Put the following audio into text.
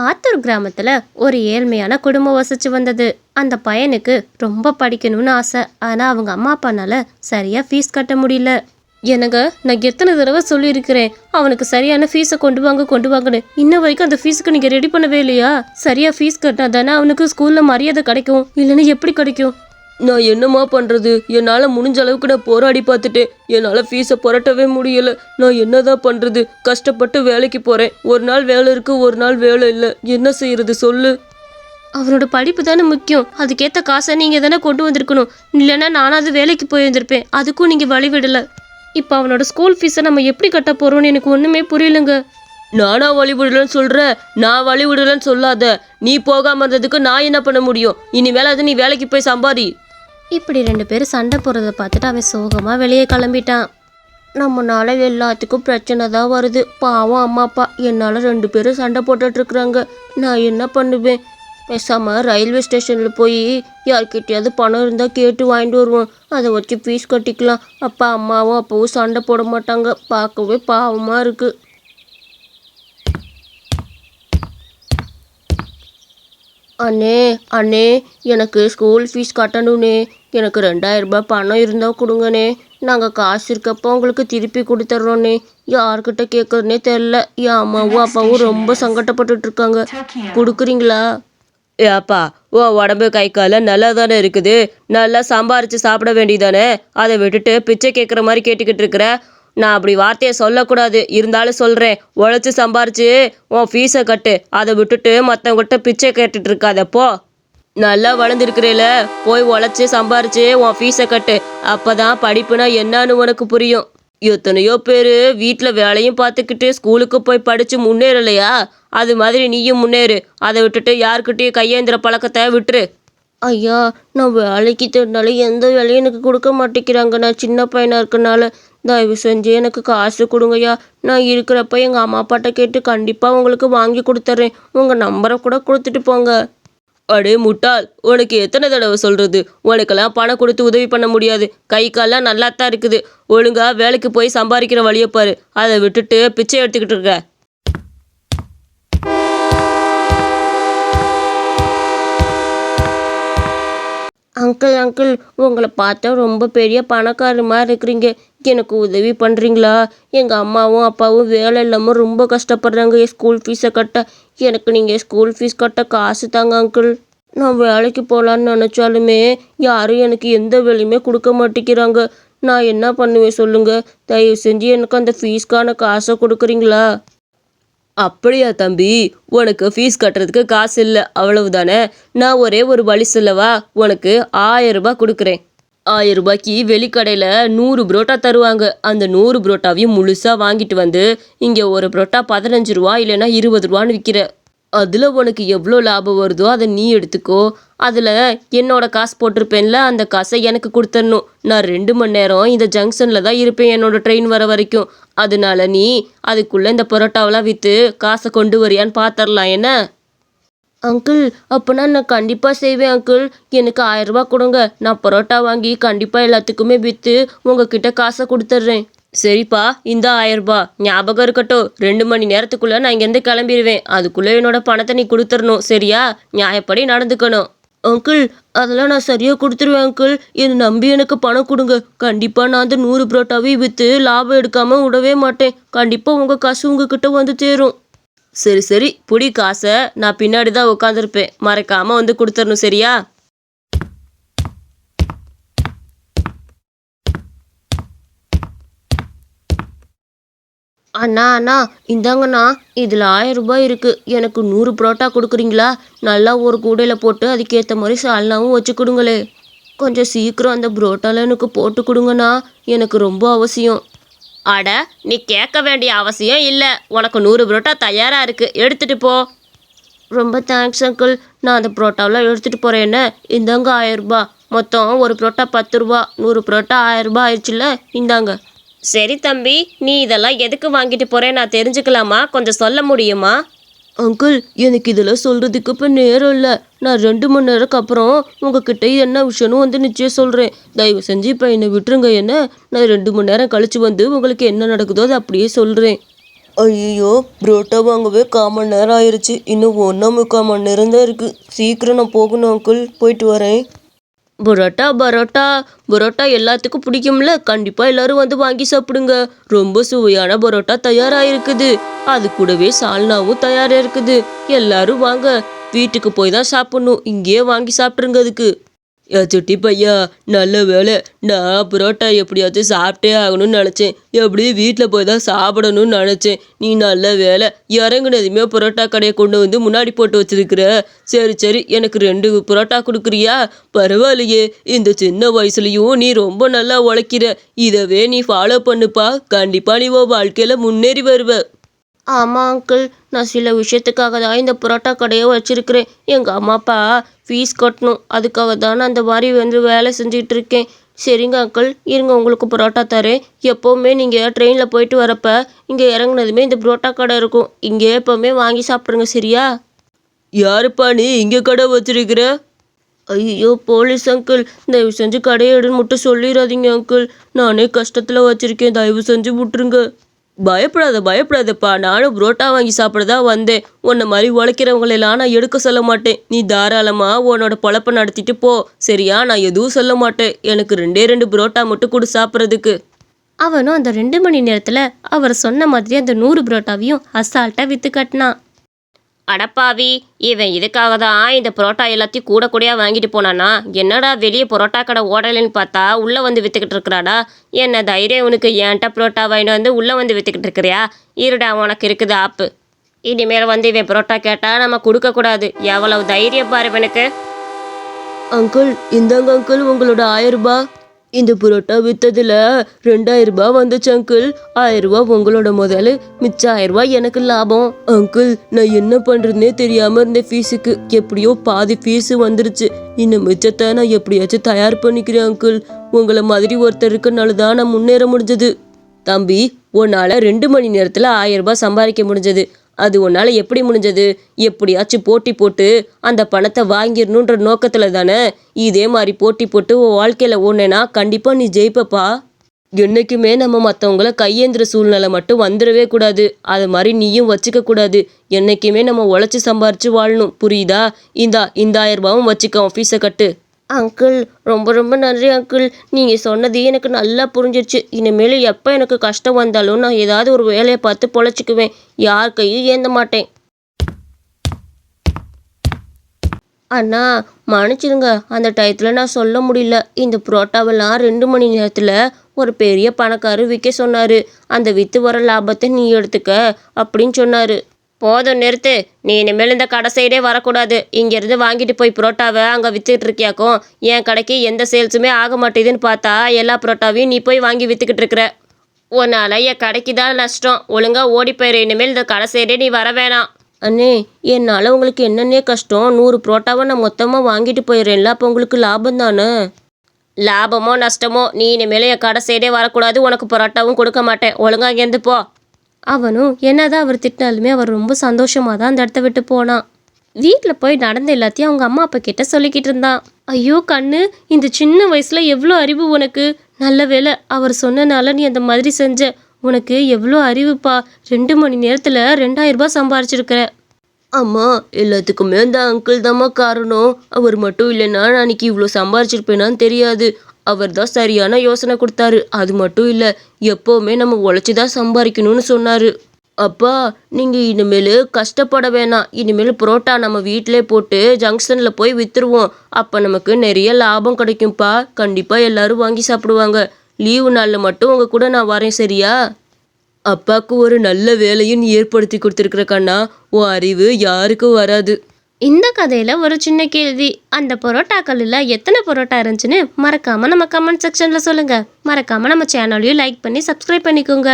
ஆத்தூர் கிராமத்தில் ஒரு ஏழ்மையான குடும்பம் வசித்து வந்தது. அந்த பையனுக்கு ரொம்ப படிக்கணும்னு ஆசை. ஆனால் அவங்க அம்மா அப்பானால சரியாக ஃபீஸ் கட்ட முடியல. எனக்கு நான் எத்தனை தடவை சொல்லியிருக்கிறேன். அவனுக்கு சரியான ஃபீஸை கொண்டு வாங்க கொண்டு வாங்கன்னு. இன்ன வரைக்கும் அந்த ஃபீஸுக்கு நீங்கள் ரெடி பண்ணவே இல்லையா? சரியாக ஃபீஸ் கட்டினா தானே அவனுக்கு ஸ்கூலில் மரியாதை கிடைக்கும். இல்லைன்னா எப்படி கிடைக்கும்? நான் என்னம்மா பண்ணுறது என்னால் முடிஞ்ச அளவுக்கு நான் போராடி பார்த்துட்டேன். என்னால் ஃபீஸை புரட்டவே முடியல. நான் என்னதான் பண்ணுறது கஷ்டப்பட்டு வேலைக்கு போகிறேன் ஒரு நாள் வேலை இருக்கு ஒரு நாள் வேலை இல்லை. என்ன செய்யறது சொல்லு. அவனோட படிப்பு தானே முக்கியம். அதுக்கேற்ற காசை நீங்கள் தானே கொண்டு வந்திருக்கணும். இல்லைன்னா நானாவது வேலைக்கு போய் வந்திருப்பேன். அதுக்கும் நீங்கள் வழி விடல. இப்போ அவனோட ஸ்கூல் ஃபீஸை நம்ம எப்படி கட்ட போகிறோம்னு எனக்கு ஒன்றுமே புரியலங்க. நானா வழி விடலன்னு சொல்கிறேன் நான் வழி விடலன்னு சொல்லாத. நீ போகாம இருந்ததுக்கு நான் என்ன பண்ண முடியும்? இனிமேல் அது நீ வேலைக்கு போய் சம்பாதி. இப்படி ரெண்டு பேரும் சண்டை போடுறத பார்த்துட்டு அவன் சோகமாக வெளியே கிளம்பிட்டான். நம்மனால எல்லாத்துக்கும் பிரச்சனை தான் வருது. பாவம் அம்மா அப்பா என்னால் ரெண்டு பேரும் சண்டை போட்டுட்ருக்குறாங்க நான் என்ன பண்ணுவேன்? பேசாமல் ரயில்வே ஸ்டேஷனில் போய் யார்கிட்டயாவது பணம் இருந்தால் கேட்டு வாங்கிட்டு வருவோம். அதை வச்சு ஃபீஸ் கட்டிக்கலாம். அப்பா அம்மாவும் அப்பாவும் சண்டை போட மாட்டாங்க. பார்க்கவே பாவமாக இருக்குது அண்ணே அண்ணே எனக்கு ஸ்கூல் ஃபீஸ் கட்டணுண்ணே எனக்கு ரெண்டாயிரரூபா பணம் இருந்தால் கொடுங்கண்ணே. நாங்கள் காசு இருக்கப்போ உங்களுக்கு திருப்பி கொடுத்துட்றோண்ணே யார்கிட்ட கேட்குறதுனே தெரில என் அம்மாவும் அப்பாவும் ரொம்ப சங்கடப்பட்டுட்டு இருக்காங்க. கொடுக்குறீங்களா? ஏப்பா ஓ உடம்பு கை கால நல்லா தானே இருக்குது? நல்லா சம்பாரித்து சாப்பிட வேண்டியதானே? அதை விட்டுட்டு பிச்சை கேட்குற மாதிரி கேட்டுக்கிட்டு இருக்கிற? நான் அப்படி வார்த்தையை சொல்லக்கூடாது. இருந்தாலும் சொல்கிறேன் உழைச்சி சம்பாரிச்சு உன் ஃபீஸை கட்டு. அதை விட்டுட்டு மற்றவங்ககிட்ட பிச்சை கேட்டுட்டு இருக்காதப்போ நல்லா வளர்ந்துருக்கிறேல. போய் உழைச்சி சம்பாரிச்சு உன் ஃபீஸை கட்டு. அப்பதான் படிப்புனா என்னன்னு உனக்கு புரியும். எத்தனையோ பேர் வீட்டில் வேலையும் பார்த்துக்கிட்டு ஸ்கூலுக்கு போய் படித்து முன்னேறலையா? அது மாதிரி நீயும் முன்னேறு. அதை விட்டுட்டு யாருக்கிட்டேயும் கையேந்திர பழக்கத்தை விட்டுரு. ஐயா நான் வேலைக்கு தேடினாலும் எந்த வேலையும் எனக்கு கொடுக்க மாட்டேங்கிறாங்க. நான் சின்ன பையனாக இருக்கனால தயவு செஞ்சு எனக்கு காசு கொடுங்கய்யா. நான் இருக்கிறப்ப எங்கள் அம்மா அப்பாட்ட கேட்டு கண்டிப்பாக உங்களுக்கு வாங்கி கொடுத்துட்றேன் உங்கள் நம்பரை கூட கொடுத்துட்டு போங்க. அடே முட்டாள் உனக்கு எத்தனை தடவை சொல்கிறது உனக்கெல்லாம் பணம் கொடுத்து உதவி பண்ண முடியாது. கை கால்லாம் நல்லா தான் இருக்குது. ஒழுங்கா வேலைக்கு போய் சம்பாதிக்கிற வழியை பாரு. அதை விட்டுட்டு பிச்சை எடுத்துக்கிட்டு இருக்க. அங்கிள் அங்கிள் உங்களை பார்த்தா ரொம்ப பெரிய பணக்காரமாக மாதிரி இருக்கிறீங்க. எனக்கு உதவி பண்ணுறீங்களா எங்கள் அம்மாவும் அப்பாவும் வேலை இல்லாமல் ரொம்ப கஷ்டப்படுறாங்க. என் ஸ்கூல் ஃபீஸை கட்ட. எனக்கு நீங்கள் ஸ்கூல் ஃபீஸ் கட்ட காசு தாங்க அங்கிள் நான் வேலைக்கு போகலான்னு நினச்சாலுமே யாரும் எனக்கு எந்த வேலையுமே கொடுக்க மாட்டேங்கிறாங்க. நான் என்ன பண்ணுவேன் சொல்லுங்கள் தயவு செஞ்சு எனக்கு அந்த ஃபீஸ்க்கான காசை கொடுக்குறீங்களா? அப்படியா தம்பி. உனக்கு ஃபீஸ் கட்டுறதுக்கு காசு இல்லை. அவ்வளவுதானே? நான் ஒரே ஒரு வழி சொல்லவா? உனக்கு ஆயிரம் ரூபாய் கொடுக்குறேன். ஆயிரம் ரூபாய்க்கு வெளிக்கடையில் நூறு புரோட்டா தருவாங்க. அந்த நூறு புரோட்டாவையும் முழுசாக வாங்கிட்டு வந்து இங்கே ஒரு புரோட்டா பதினஞ்சு ரூபா இல்லைன்னா இருபது ரூபான்னு விற்கிற அதில் உனக்கு எவ்வளோ லாபம் வருதோ அதை நீ எடுத்துக்கோ. அதில் என்னோட காசு போட்டிருப்பேன்ல அந்த காசை எனக்கு கொடுத்துடணும். நான் ரெண்டு மணி நேரம் இந்த ஜங்ஷனில் தான் இருப்பேன் என்னோட ட்ரெயின் வர வரைக்கும். அதனால நீ அதுக்குள்ளே இந்த பரோட்டாவெல்லாம் விற்று காசை கொண்டு வரியான்னு பார்த்துடலாம் என்ன? அங்கிள் அப்போனா நான் கண்டிப்பாக செய்வேன் அங்கிள். எனக்கு ஆயிரம் கொடுங்க. நான் பரோட்டா வாங்கி கண்டிப்பாக எல்லாத்துக்குமே விற்று உங்ககிட்ட காசை கொடுத்துட்றேன். சரிப்பா இந்த ஆயிரம் ஞாபகம் இருக்கட்டும். ரெண்டு மணி நேரத்துக்குள்ள நான் இங்கேருந்து கிளம்பிடுவேன் அதுக்குள்ளே என்னோட பணத்தை நீ கொடுத்துடணும். சரியா? நியாயப்படி நடந்துக்கணும். அங்கிள் அதெல்லாம் நான் சரியாக கொடுத்துருவேன் அங்கிள். என்னை நம்பி எனக்கு பணம் கொடுங்க. கண்டிப்பாக நான் அந்த நூறு புரோட்டாவையும் விற்று லாபம் எடுக்காமல் விடவே மாட்டேன். கண்டிப்பாக உங்கள் காசு உங்ககிட்ட வந்து சேரும். சரி சரி. புடி காசை. நான் பின்னாடி தான் உட்காந்துருப்பேன் மறக்காமல் வந்து கொடுத்துடணும் சரியா? அண்ணா அண்ணா. இந்தாங்கண்ணா. இதில் ஆயிரம் ரூபாய் இருக்குது எனக்கு நூறு புரோட்டா கொடுக்குறீங்களா? நல்லா ஒரு கூடையில் போட்டு அதுக்கேற்ற மாதிரி சால்னாவும் வச்சு கொடுங்களே. கொஞ்சம் சீக்கிரம் அந்த புரோட்டால எனக்கு போட்டு கொடுங்கண்ணா. எனக்கு ரொம்ப அவசியம். அட நீ கேட்க வேண்டிய அவசியம் இல்லை. உனக்கு நூறு புரோட்டா தயாராக இருக்குது எடுத்துகிட்டு போ. ரொம்ப தேங்க்ஸ் அங்கிள் நான் அந்த புரோட்டாவெலாம் எடுத்துகிட்டு போகிறேன்னு இந்தாங்க ஆயிரரூபா மொத்தம் ஒரு புரோட்டா பத்து ரூபா. நூறு புரோட்டா ஆயிரரூபா ரூபாய் ஆயிடுச்சுல்ல? இந்தாங்க. சரி தம்பி. நீ இதெல்லாம் எதுக்கு வாங்கிட்டு போகிறேன் நான் தெரிஞ்சுக்கலாமா? கொஞ்சம் சொல்ல முடியுமா? அங்கிள் எனக்கு இதெல்லாம் சொல்கிறதுக்கு இப்போ நேரம் இல்லை. நான் ரெண்டு மணி நேரத்துக்கு அப்புறம் உங்ககிட்ட என்ன விஷயம்னு வந்து நிச்சயம் சொல்கிறேன் தயவு செஞ்சு இப்போ என்னை விட்டுருங்க என்ன? நான் ரெண்டு மணி நேரம் கழிச்சு வந்து உங்களுக்கு என்ன நடக்குதோ அதை அப்படியே சொல்கிறேன் ஐயோ புரோட்டா வாங்கவே கால் மணி நேரம் ஆயிடுச்சு இன்னும் ஒன்றா முக்கால் மணி நேரம் தான் இருக்குது சீக்கிரம் நான் போகணும் அங்கிள். போயிட்டு வரேன். பரோட்டா பரோட்டா. பரோட்டா எல்லாத்துக்கும் பிடிக்கும்ல. கண்டிப்பாக எல்லாரும் வந்து வாங்கி சாப்பிடுங்க. ரொம்ப சுவையான பரோட்டா தயாராக இருக்குது அது கூடவே சால்னாவும் தயாராக இருக்குது எல்லாரும் வாங்க. வீட்டுக்கு போய் தான் சாப்பிடணும். இங்கேயே வாங்கி சாப்பிட்ருங்க அதுக்கு. ஏ சுட்டி பையா நல்ல வேலை நான் பரோட்டா எப்படியாச்சும் சாப்பிட்டே ஆகணும்னு நினச்சேன். எப்படி வீட்டில் போய் தான் சாப்பிடணும்னு நினச்சேன். நீ நல்ல வேலை இறங்குனதுமே பரோட்டா கடையை கொண்டு வந்து முன்னாடி போட்டு வச்சிருக்கிற. சரி சரி எனக்கு ரெண்டு பரோட்டா கொடுக்குறியா? பரவாயில்லையே இந்த சின்ன வயசுலையும் நீ ரொம்ப நல்லா உழைக்கிற. இதவே நீ ஃபாலோ பண்ணுப்பா. கண்டிப்பாக நீ உன் வாழ்க்கையில் முன்னேறி வருவ. ஆமாம் அங்கிள் நான் சில விஷயத்துக்காக தான் இந்த புரோட்டா கடையை வச்சுருக்கிறேன். எங்கள் அம்மா அப்பா ஃபீஸ் கட்டணும். அதுக்காக தான் அந்த மாதிரி வந்து வேலை செஞ்சுட்டு இருக்கேன். சரிங்க அங்கிள் இருங்க உங்களுக்கு புரோட்டா தரேன். எப்போவுமே நீங்கள் ட்ரெயினில் போயிட்டு வரப்ப இங்கே இறங்குனதுமே இந்த புரோட்டா கடை இருக்கும். இங்கே எப்போவுமே வாங்கி சாப்பிட்ருங்க சரியா? யாருப்பா நீ இங்கே கடை வச்சிருக்கிற? ஐயோ போலீஸ் அங்கிள் தயவு செஞ்சு கடையை எடுன்னு மட்டும் சொல்லிடாதீங்க அங்கிள் நானே கஷ்டத்தில் வச்சுருக்கேன். தயவு செஞ்சு விட்டுருங்க. பயப்படாத பயப்படாதப்பா. நானும் புரோட்டா வாங்கி சாப்பிட தான் வந்தேன். உன்னை மாதிரி உழைக்கிறவங்களெல்லாம் நான் எடுக்க சொல்ல மாட்டேன். நீ தாராளமாக உன்னோட பொழப்ப நடத்திட்டு போ. சரியா? நான் எதுவும் சொல்ல மாட்டேன். எனக்கு ரெண்டே ரெண்டு புரோட்டா மட்டும் கொடு சாப்பிட்றதுக்கு. அவனும் அந்த ரெண்டு மணி நேரத்தில் அவர் சொன்ன மாதிரி அந்த நூறு புரோட்டாவையும் அசால்ட்டாக விற்று கட்டினான். அடப்பாவி இவன் இதுக்காக தான் இந்த புரோட்டா எல்லாத்தையும் கூட கூடயா வாங்கிட்டு போனானா என்னடா வெளியே புரோட்டா கடை ஓடலைன்னு பார்த்தா உள்ளே வந்து விற்றுக்கிட்டு இருக்கிறாடா? என்ன தைரியம் உனக்கு? ஏன்ட்ட புரோட்டா வாங்கிட்டு வந்து உள்ளே வந்து விற்றுக்கிட்டு இருக்கிறியா? இருடா உனக்கு இருக்குது ஆப்பு. இனிமேல் வந்து இவன் புரோட்டா கேட்டால் நம்ம கொடுக்கக்கூடாது எவ்வளவு தைரியம் பாரு இவனுக்கு. அங்கிள் இந்தாங்க அங்கிள் உங்களோட ஆயிரம் ரூபாய். இந்த புரோட்டா வித்ததுல ரெண்டாயிரம் ரூபாய் வந்துச்சு அங்கிள். ஆயிரம் ரூபாய் உங்களோட முதல் மிச்சம் ஆயிரம் ரூபாய் எனக்கு லாபம். அங்கிள் நான் என்ன பண்றதுனே தெரியாம இருந்த ஃபீஸுக்கு. எப்படியோ பாதி ஃபீஸ் வந்துருச்சு. இன்னும் மிச்சத்தை நான் எப்படியாச்சும் தயார் பண்ணிக்கிறேன் அங்கிள். உங்களை மாதிரி ஒருத்தர் இருக்கனால தான் நான் முன்னேற முடிஞ்சது. தம்பி உன்னால ரெண்டு மணி நேரத்துல ஆயிரம் ரூபாய் சம்பாதிக்க முடிஞ்சது. அது உன்னால் எப்படி முடிஞ்சது? எப்படியாச்சும் போட்டி போட்டு அந்த பணத்தை வாங்கிடணுன்ற நோக்கத்தில் தானே? இதே மாதிரி போட்டி போட்டு உன் வாழ்க்கையில் ஓடுனேனா கண்டிப்பாக நீ ஜெயிப்பப்பா. என்றைக்குமே நம்ம மற்றவங்கள கையேந்திர சூழ்நிலை மட்டும் வந்துடவே கூடாது. அது மாதிரி நீயும் வச்சுக்க கூடாது. நம்ம உழைச்சி சம்பாரித்து வாழணும். புரியுதா? இந்தா இந்த ஆயிரம் ரூபாவும் வச்சுக்க. ஆஃபீஸை ஃபீஸை கட்டு. அங்கிள் ரொம்ப ரொம்ப நன்றி அங்கிள். நீங்கள் சொன்னது எனக்கு நல்லா புரிஞ்சிருச்சு. இனிமேல் எப்போ எனக்கு கஷ்டம் வந்தாலும் நான் ஏதாவது ஒரு வேலையை பார்த்து பொழைச்சிக்குவேன். யார் கையும் ஏந்த மாட்டேன். அண்ணா மன்னிச்சிடுங்க. அந்த டயத்தில் நான் சொல்ல முடியல. இந்த புரோட்டாவெல்லாம் ரெண்டு மணி நேரத்தில் ஒரு பெரிய பணக்காரர் விற்க சொன்னார். அந்த விற்று வர லாபத்தை நீ எடுத்துக்க அப்படின்னு சொன்னார். போதும் நிறுத்து. நீ இனிமேல் இந்த கடை சைடே வரக்கூடாது. இங்கேருந்து வாங்கிட்டு போய் புரோட்டாவை அங்கே விற்றுக்கிட்டு இருக்கியாக்கும் என் கடைக்கு எந்த சேல்ஸுமே ஆக மாட்டேதுன்னு பார்த்தா எல்லா புரோட்டாவையும் நீ போய் வாங்கி விற்றுக்கிட்டு இருக்கிற. உன்னால் என் கடைக்கு தான் நஷ்டம். ஒழுங்காக ஓடி போயிரு. இனிமேல் இந்த கடை சைடே நீ வர வேணாம். அண்ணே என்னால் உங்களுக்கு என்னென்ன கஷ்டம்? நூறு புரோட்டாவை நான் மொத்தமாக வாங்கிட்டு போயிடுறேன்ல அப்போ உங்களுக்கு லாபம் தானே? லாபமோ நஷ்டமோ நீ இனிமேல் என் கடை சைடே வரக்கூடாது. உனக்கு புரோட்டாவும் கொடுக்க மாட்டேன். ஒழுங்கா இங்கேருந்து போ. அவனும் என்னதான் அவர் திட்டினாலுமே அவர் ரொம்ப சந்தோஷமாக தான் அந்த இடத்த விட்டு போனான். வீட்டில் போய் நடந்த எல்லாத்தையும் அவங்க அம்மா அப்பா கிட்ட சொல்லிக்கிட்டு இருந்தான். ஐயோ கண்ணு இந்த சின்ன வயசில் எவ்வளோ அறிவு உனக்கு? நல்ல வேலை அவர் சொன்னனால நீ அந்த மாதிரி செஞ்ச. உனக்கு எவ்வளோ அறிவுப்பா? ரெண்டு மணி நேரத்தில் ரெண்டாயிரம் சம்பாரிச்சிருக்கிற. அம்மா எல்லாத்துக்குமே அந்த அங்கிள் தாம்மா காரணம். அவர் மட்டும் இல்லைன்னா நான் அன்னைக்கு இவ்வளோ சம்பாரிச்சிருப்பேனான்னு தெரியாது. அவர் தான் சரியான யோசனை கொடுத்தாரு. அது மட்டும் இல்லை எப்போவுமே நம்ம உழைச்சி தான் சம்பாதிக்கணும்னு சொன்னார். அப்பா நீங்கள் இனிமேல் கஷ்டப்பட வேணாம். இனிமேல் புரோட்டா நம்ம வீட்டிலே போட்டு ஜங்ஷனில் போய் விற்றுருவோம் அப்போ நமக்கு நிறைய லாபம் கிடைக்கும்ப்பா கண்டிப்பாக எல்லாரும் வாங்கி சாப்பிடுவாங்க. லீவு நாளில் மட்டும் உங்கள் கூட நான் வரேன் சரியா? அப்பாவுக்கு ஒரு நல்ல வேலையும் ஏற்படுத்தி கொடுத்துருக்குற கண்ணா. உன் அறிவு யாருக்கும் வராது. இந்த கதையில் ஒரு சின்ன கேள்வி. அந்த பரோட்டாக்களில் எத்தனை பரோட்டா இருந்துச்சுன்னு மறக்காமல் நம்ம கமெண்ட் செக்ஷனில் சொல்லுங்கள் மறக்காமல் நம்ம சேனலையும் லைக் பண்ணி சப்ஸ்கிரைப் பண்ணிக்கோங்க.